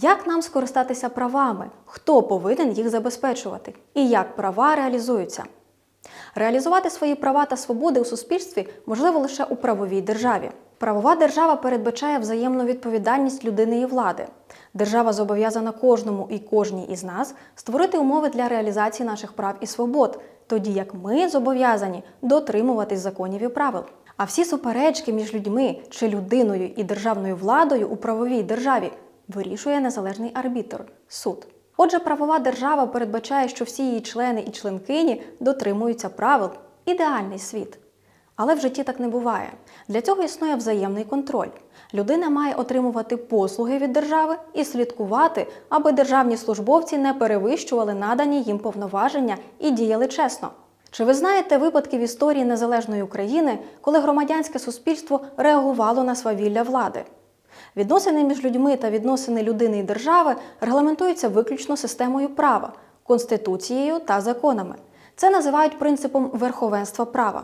Як нам скористатися правами? Хто повинен їх забезпечувати? І як права реалізуються? Реалізувати свої права та свободи у суспільстві можливо лише у правовій державі. Правова держава передбачає взаємну відповідальність людини і влади. Держава зобов'язана кожному і кожній із нас створити умови для реалізації наших прав і свобод, тоді як ми зобов'язані дотримуватись законів і правил. А всі суперечки між людьми чи людиною і державною владою у правовій державі вирішує незалежний арбітр суд. Отже, правова держава передбачає, що всі її члени і членкині дотримуються правил ідеальний світ. Але в житті так не буває. Для цього існує взаємний контроль. Людина має отримувати послуги від держави і слідкувати, аби державні службовці не перевищували надані їм повноваження і діяли чесно. Чи ви знаєте випадки в історії незалежної України, коли громадянське суспільство реагувало на свавілля влади? Відносини між людьми та відносини людини і держави регламентуються виключно системою права, конституцією та законами. Це називають принципом верховенства права.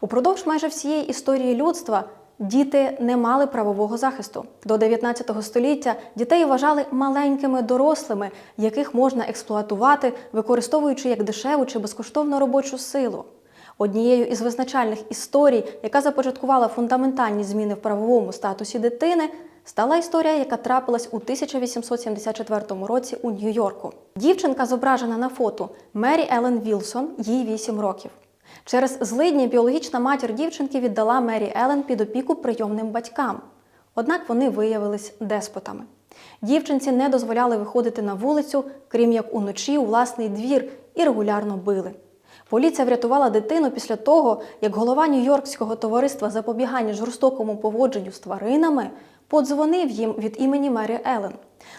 Упродовж майже всієї історії людства діти не мали правового захисту. До 19 століття дітей вважали маленькими дорослими, яких можна експлуатувати, використовуючи як дешеву чи безкоштовну робочу силу. Однією із визначальних історій, яка започаткувала фундаментальні зміни в правовому статусі дитини, стала історія, яка трапилась у 1874 році у Нью-Йорку. Дівчинка, зображена на фото Мері Елен Вілсон, їй 8 років. Через злидні біологічна матір дівчинки віддала Мері Елен під опіку прийомним батькам. Однак вони виявились деспотами. Дівчинці не дозволяли виходити на вулицю, крім як уночі у власний двір, і регулярно били. Поліція врятувала дитину після того, як голова Нью-Йоркського товариства запобігання жорстокому поводженню з тваринами подзвонив їм від імені Мері Елен.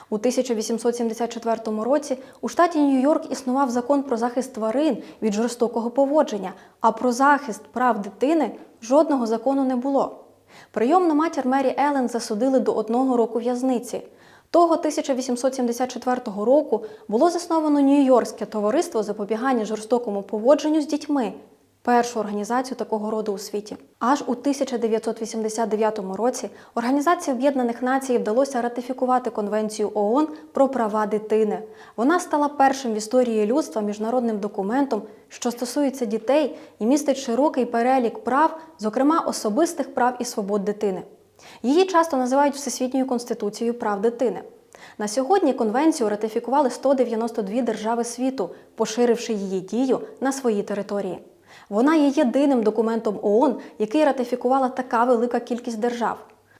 У 1874 році у штаті Нью-Йорк існував закон про захист тварин від жорстокого поводження, а про захист прав дитини жодного закону не було. Прийомну матір Мері Елен засудили до одного року в'язниці. Того 1874 року було засновано Нью-Йоркське товариство запобігання жорстокому поводженню з дітьми, першу організацію такого роду у світі. Аж у 1989 році Організації Об'єднаних Націй вдалося ратифікувати Конвенцію ООН про права дитини. Вона стала першим в історії людства міжнародним документом, що стосується дітей і містить широкий перелік прав, зокрема особистих прав і свобод дитини. Її часто називають Всесвітньою конституцією прав дитини. На сьогодні конвенцію ратифікували 192 держави світу, поширивши її дію на своїй території. Вона є єдиним документом ООН, який ратифікувала така велика кількість держав.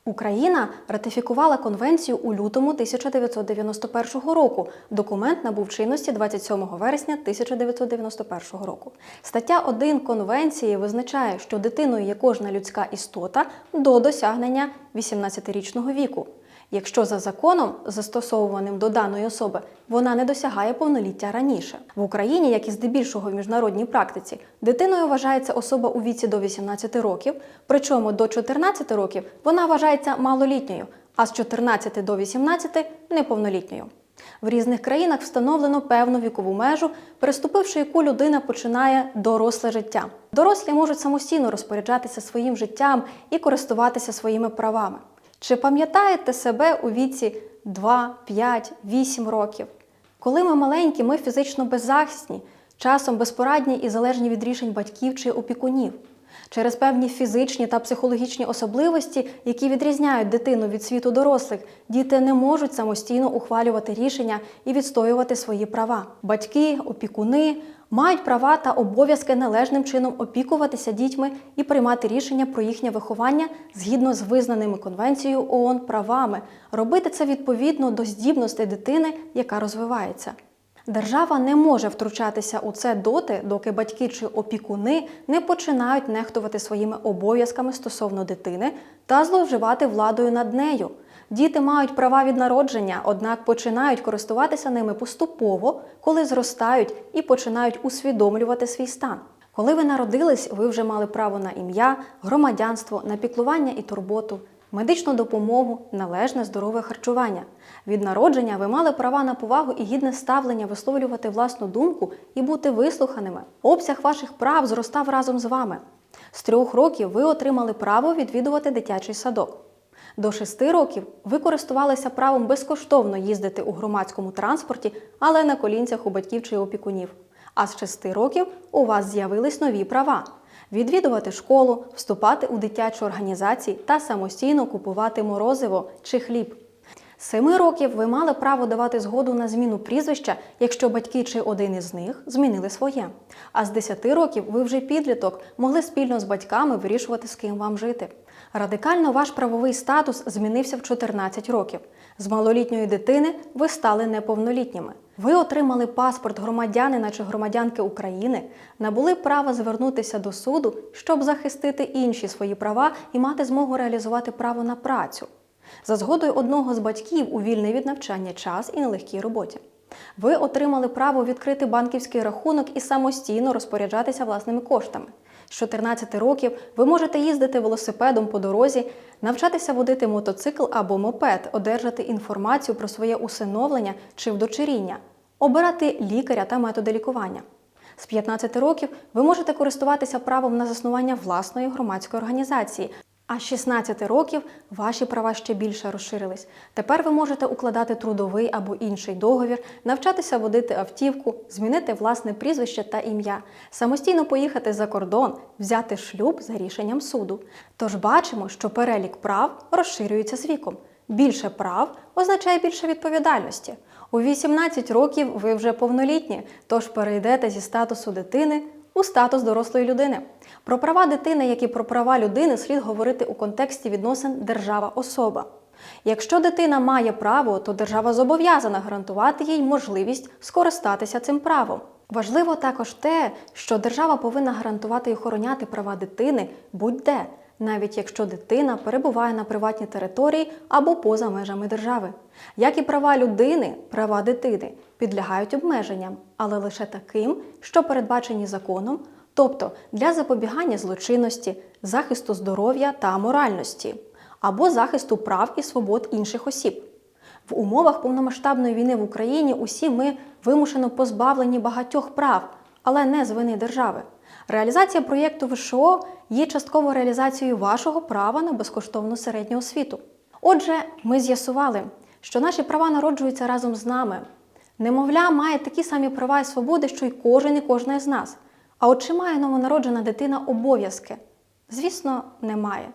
Україна ратифікувала конвенцію у лютому 1991 року. Документ набув чинності 27 вересня 1991 року. Стаття 1 конвенції визначає, що дитиною є кожна людська істота до досягнення 18-річного віку. Якщо за законом, застосовуваним до даної особи, вона не досягає повноліття раніше. В Україні, як і здебільшого в міжнародній практиці, дитиною вважається особа у віці до 18 років, причому до 14 років вона вважається малолітньою, а з 14 до 18 неповнолітньою. В різних країнах встановлено певну вікову межу, переступивши яку людина починає доросле життя. Дорослі можуть самостійно розпоряджатися своїм життям і користуватися своїми правами. Чи пам'ятаєте себе у віці 2, 5, 8 років? Коли ми маленькі, ми фізично беззахисні, часом безпорадні і залежні від рішень батьків чи опікунів. Через певні фізичні та психологічні особливості, які відрізняють дитину від світу дорослих, діти не можуть самостійно ухвалювати рішення і відстоювати свої права. Батьки, опікуни мають права та обов'язки належним чином опікуватися дітьми і приймати рішення про їхнє виховання згідно з визнаними конвенцією ООН правами, робити це відповідно до здібностей дитини, яка розвивається. Держава не може втручатися у це доти, доки батьки чи опікуни не починають нехтувати своїми обов'язками стосовно дитини та зловживати владою над нею. Діти мають права від народження, однак починають користуватися ними поступово, коли зростають і починають усвідомлювати свій стан. Коли ви народились, ви вже мали право на ім'я, громадянство, на піклування і турботу, медичну допомогу, належне здорове харчування. Від народження ви мали права на повагу і гідне ставлення висловлювати власну думку і бути вислуханими. Обсяг ваших прав зростав разом з вами. З трьох років ви отримали право відвідувати дитячий садок. До 6 років ви користувалися правом безкоштовно їздити у громадському транспорті, але на колінцях у батьків чи опікунів. А з 6 років у вас з'явились нові права: відвідувати школу, вступати у дитячі організації та самостійно купувати морозиво чи хліб. Семи років ви мали право давати згоду на зміну прізвища, якщо батьки чи один із них змінили своє. А з 10 років ви вже підліток могли спільно з батьками вирішувати, з ким вам жити. Радикально ваш правовий статус змінився в 14 років. З малолітньої дитини ви стали неповнолітніми. Ви отримали паспорт громадянина чи громадянки України, набули права звернутися до суду, щоб захистити інші свої права і мати змогу реалізувати право на працю за згодою одного з батьків у вільний від навчання час і нелегкій роботі. Ви отримали право відкрити банківський рахунок і самостійно розпоряджатися власними коштами. З 14 років ви можете їздити велосипедом по дорозі, навчатися водити мотоцикл або мопед, одержати інформацію про своє усиновлення чи вдочеріння, обирати лікаря та методи лікування. З 15 років ви можете користуватися правом на заснування власної громадської організації, а з 16 років ваші права ще більше розширились. Тепер ви можете укладати трудовий або інший договір, навчатися водити автівку, змінити власне прізвище та ім'я, самостійно поїхати за кордон, взяти шлюб за рішенням суду. Тож бачимо, що перелік прав розширюється з віком. Більше прав означає більше відповідальності. У 18 років ви вже повнолітні, тож перейдете зі статусу дитини у статус дорослої людини. Про права дитини, як і про права людини, слід говорити у контексті відносин держава-особа. Якщо дитина має право, то держава зобов'язана гарантувати їй можливість скористатися цим правом. Важливо також те, що держава повинна гарантувати і охороняти права дитини будь-де, навіть якщо дитина перебуває на приватній території або поза межами держави. Як і права людини, права дитини підлягають обмеженням, але лише таким, що передбачені законом, тобто для запобігання злочинності, захисту здоров'я та моральності, або захисту прав і свобод інших осіб. В умовах повномасштабної війни в Україні усі ми вимушено позбавлені багатьох прав, але не з вини держави. Реалізація проєкту ВШО є частково реалізацією вашого права на безкоштовну середню освіту. Отже, ми з'ясували, що наші права народжуються разом з нами. Немовля має такі самі права і свободи, що й кожен і кожна з нас. А от чи має новонароджена дитина обов'язки? Звісно, немає.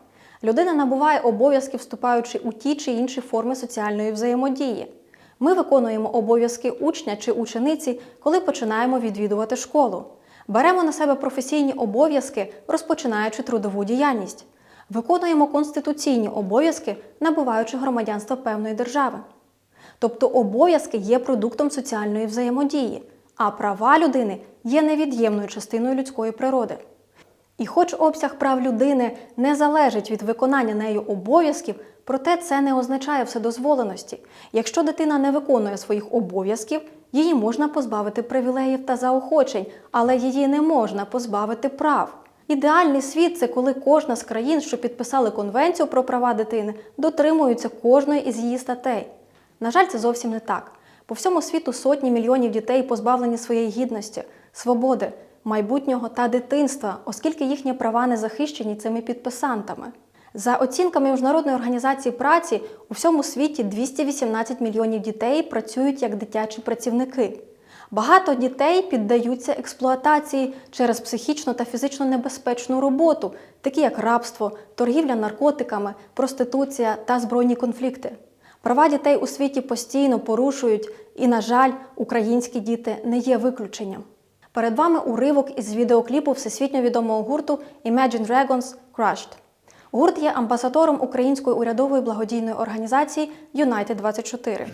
Людина набуває обов'язки, вступаючи у ті чи інші форми соціальної взаємодії. Ми виконуємо обов'язки учня чи учениці, коли починаємо відвідувати школу. Беремо на себе професійні обов'язки, розпочинаючи трудову діяльність. Виконуємо конституційні обов'язки, набуваючи громадянство певної держави. Тобто обов'язки є продуктом соціальної взаємодії, а права людини є невід'ємною частиною людської природи. І хоч обсяг прав людини не залежить від виконання нею обов'язків, проте це не означає вседозволеності. Якщо дитина не виконує своїх обов'язків, її можна позбавити привілеїв та заохочень, але її не можна позбавити прав. Ідеальний світ це коли кожна з країн, що підписали конвенцію про права дитини, дотримуються кожної із її статей. На жаль, це зовсім не так. По всьому світу сотні мільйонів дітей позбавлені своєї гідності, свободи, майбутнього та дитинства, оскільки їхні права не захищені цими підписантами. За оцінками Міжнародної організації праці, у всьому світі 218 мільйонів дітей працюють як дитячі працівники. Багато дітей піддаються експлуатації через психічно та фізично небезпечну роботу, такі як рабство, торгівля наркотиками, проституція та збройні конфлікти. Права дітей у світі постійно порушують, і, на жаль, українські діти не є виключенням. Перед вами уривок із відеокліпу всесвітньо відомого гурту Imagine Dragons Crushed. Гурт є амбасадором української урядової благодійної організації United 24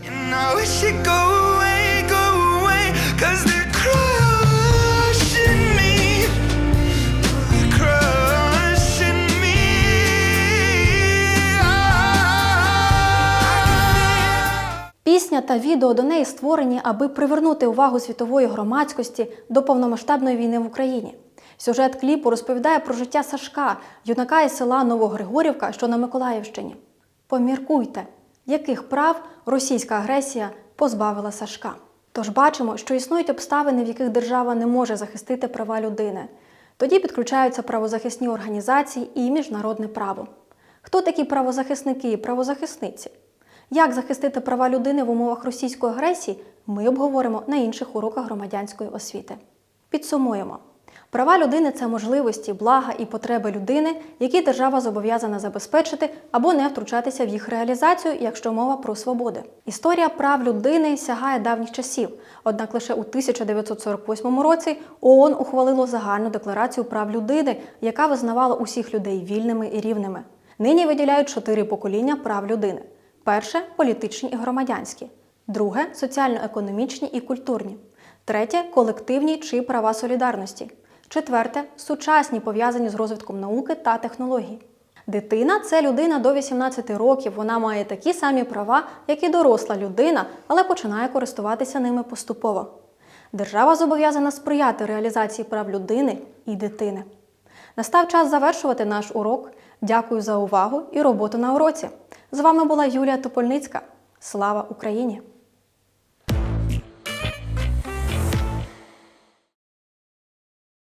та відео до неї створені, аби привернути увагу світової громадськості до повномасштабної війни в Україні. Сюжет кліпу розповідає про життя Сашка, юнака із села Новогригорівка, що на Миколаївщині. Поміркуйте, яких прав російська агресія позбавила Сашка. Тож бачимо, що існують обставини, в яких держава не може захистити права людини. Тоді підключаються правозахисні організації і міжнародне право. Хто такі правозахисники і правозахисниці? Як захистити права людини в умовах російської агресії, ми обговоримо на інших уроках громадянської освіти. Підсумуємо. Права людини це можливості, блага і потреби людини, які держава зобов'язана забезпечити або не втручатися в їх реалізацію, якщо мова про свободи. Історія прав людини сягає давніх часів. Однак лише у 1948 році ООН ухвалило загальну декларацію прав людини, яка визнавала усіх людей вільними і рівними. Нині виділяють чотири покоління прав людини: перше політичні і громадянські, друге соціально-економічні і культурні, третє колективні чи права солідарності. Четверте сучасні пов'язані з розвитком науки та технологій. Дитина це людина до 18 років. Вона має такі самі права, як і доросла людина, але починає користуватися ними поступово. Держава зобов'язана сприяти реалізації прав людини і дитини. Настав час завершувати наш урок. Дякую за увагу і роботу на уроці. З вами була Юлія Топольницька. Слава Україні!